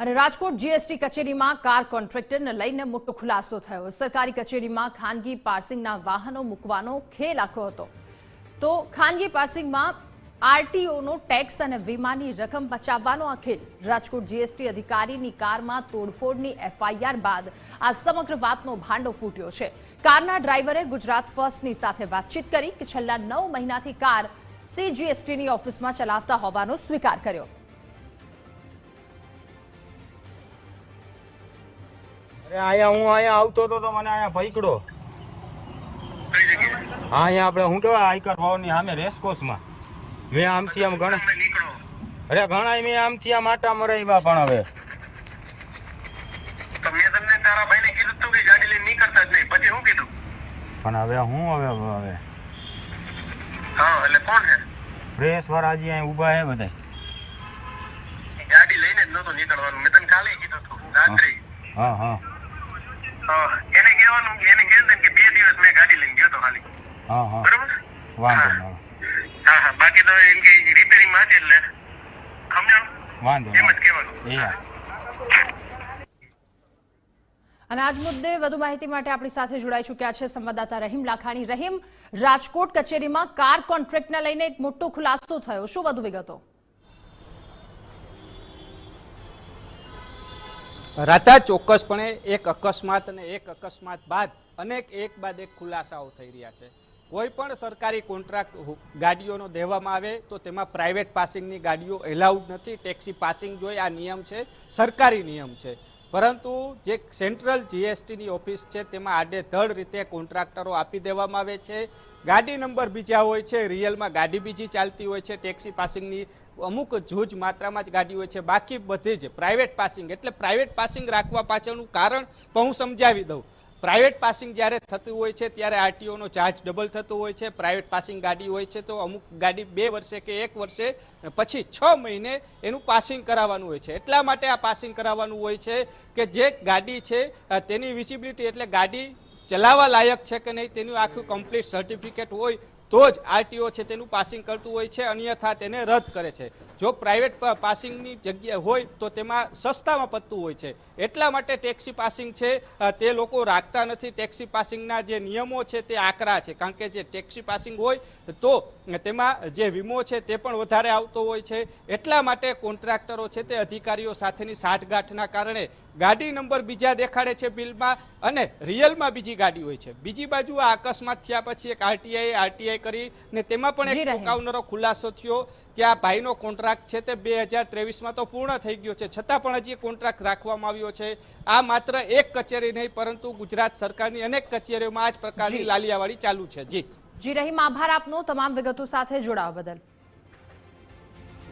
અને રાજકોટ જીએસટી કચેરીમાં કાર કોન્ટ્રાક્ટરને લઈને મોટો ખુલાસો થયો. સરકારી કચેરીમાં ખાનગી પાર્સિંગના વાહનો મૂકવાનો ખેલ આખો હતો. તો ખાનગી પાર્સિંગમાં આરટીઓનો ટેક્સ અને વીમાની રકમ બચાવવાનો આ ખેલ. રાજકોટ જીએસટી અધિકારીની કારમાં તોડફોડની એફઆઈઆર બાદ આ સમગ્ર વાતનો ભાંડો ફૂટ્યો છે. કારના ડ્રાઈવરે ગુજરાત ફર્સ્ટની સાથે વાતચીત કરી કે છેલ્લા નવ મહિનાથી કાર સીજીએસટીની ઓફિસમાં ચલાવતા હોવાનો સ્વીકાર કર્યો. અહીંયા હું અહીંયા આવતો હતો તો મને અહીંયા પૈકડો હા અહીંયા આપણે હું કેવા આઈકર ભવનની સામે રેસકોર્સમાં. મેં આમથી આમ ઘણા અરે ઘણા મેં આમથી આમ આટા મરાવ્યા પણ હવે. તો મેં તમને તારા ભાઈને કીધું તું ગાડી લઈને નીકળતા જ નહીં. પછી શું કીધું? પણ હવે હું હવે હવે હા એટલે કોણ છે? પ્રેસ વાળા હજી અહીં ઊભા છે બધા ગાડી લઈને જ નહોતો નીકળવાનું. મેં તને કાલે કીધું હતું રાત્રે. હા હા હા, એને કહેવાનું એને કહેવાનું કે બે દિવસ મેં ગાડી લઈને ગયો તો ખાલી હા હા. બરોબર? વાંધો ન. હા હા. બાકી તો એમ કે રિપેરિંગમાં છે એટલે. સમજો વાંધો એમ જ કહેવાનું. એ અને આજ મુદ્દે વધુ માહિતી માટે આપણી સાથે જોડાઈ ચૂક્યા છે સંવાદદાતા રહીમ લાખાણી. રહીમ રાજકોટ કચેરીમાં કાર કોન્ટ્રાક્ટને લઈને એક મોટો ખુલાસો થયો. શું વધુ વિગતો? રાધા ચોક્કસપણે એક અકસ્માત અને એક અકસ્માત બાદ અનેક એક બાદ એક ખુલાસાઓ થઈ રહ્યા છે. કોઈ પણ સરકારી કોન્ટ્રાક્ટ ગાડીઓનો દેવામાં આવે તો તેમાં પ્રાઇવેટ પાસિંગની ગાડીઓ એલાઉડ નથી. ટેક્સી પાસિંગ જોઈએ આ નિયમ છે. સરકારી નિયમ છે. પરંતુ જે સેન્ટ્રલ જીએસટીની ઓફિસ છે, તેમાં આડેધડ રીતે કોન્ટ્રાક્ટરો આપી દેવામાં આવે છે. ગાડી નંબર બીજા હોય છે, રિયલમાં ગાડી બીજી ચાલતી હોય છે, ટેક્સી પાસિંગની અમુક જૂજ માત્રામાં જ ગાડી હોય છે. બાકી બધી જ પ્રાઇવેટ પાસિંગ એટલે પ્રાઇવેટ પાસિંગ રાખવા પાછળનું કારણ પણ હું સમજાવી દઉં. પ્રાઇવેટ પાસિંગ જ્યારે થતું હોય છે, ત્યારે આરટીઓનો ચાર્જ ડબલ થતો હોય છે. પ્રાઇવેટ પાસિંગ ગાડી હોય છે, તો અમુક ગાડી બે વર્ષે કે એક વર્ષે પછી છ મહિને એનું પાસિંગ કરાવવાનું હોય છે. એટલા માટે આ પાસિંગ કરાવવાનું હોય છે કે જે ગાડી છે તેની વિઝિબિલિટી એટલે ગાડી ચલાવવા લાયક છે કે નહીં, તેનું આખું કમ્પ્લીટ સર્ટિફિકેટ હોય તો જ આરટીઓ છે તેનું પાસિંગ કરતું હોય છે, અન્યથા તેને રદ કરે છે. જો પ્રાઇવેટ પાસિંગની જગ્યા હોય, તો તેમાં સસ્તામાં પતતું હોય છે. એટલા માટે ટેક્સી પાસિંગ છે તે લોકો રાખતા નથી. ટેક્સી પાસિંગના જે નિયમો છે, તે આકરા છે. કારણ કે જે ટેક્સી પાસિંગ હોય, તો તેમાં જે વીમો છે, તે પણ વધારે આવતો હોય છે. એટલા માટે કોન્ટ્રાક્ટરો છે તે અધિકારીઓ સાથેની સાઠગાંઠના કારણે ગાડી નંબર બીજા દેખાડે છે બિલમાં અને રિયલમાં બીજી ગાડી હોય છે. બીજી બાજુ આ અકસ્માત થયા પછી એક આરટીઆઈ આરટીઆઈ કરી ને તેમાં પણ એક ચોંકાવનારો ખુલાસો થયો કે આ ભાઈનો કોન્ટ્રાક્ટ છે તે બે હજાર ત્રેવીસમાં તો પૂર્ણ થઈ ગયો છે. છતાં પણ હજી કોન્ટ્રાક્ટ રાખવામાં આવ્યો છે. આ માત્ર એક કચેરી નહીં પરંતુ ગુજરાત સરકારની અનેક કચેરીઓમાં આ જ પ્રકારની. લાલિયાવાડી ચાલુ છે. જી. જી રહીમ આભાર આપનો તમામ વિગતો સાથે જોડાવા બદલ.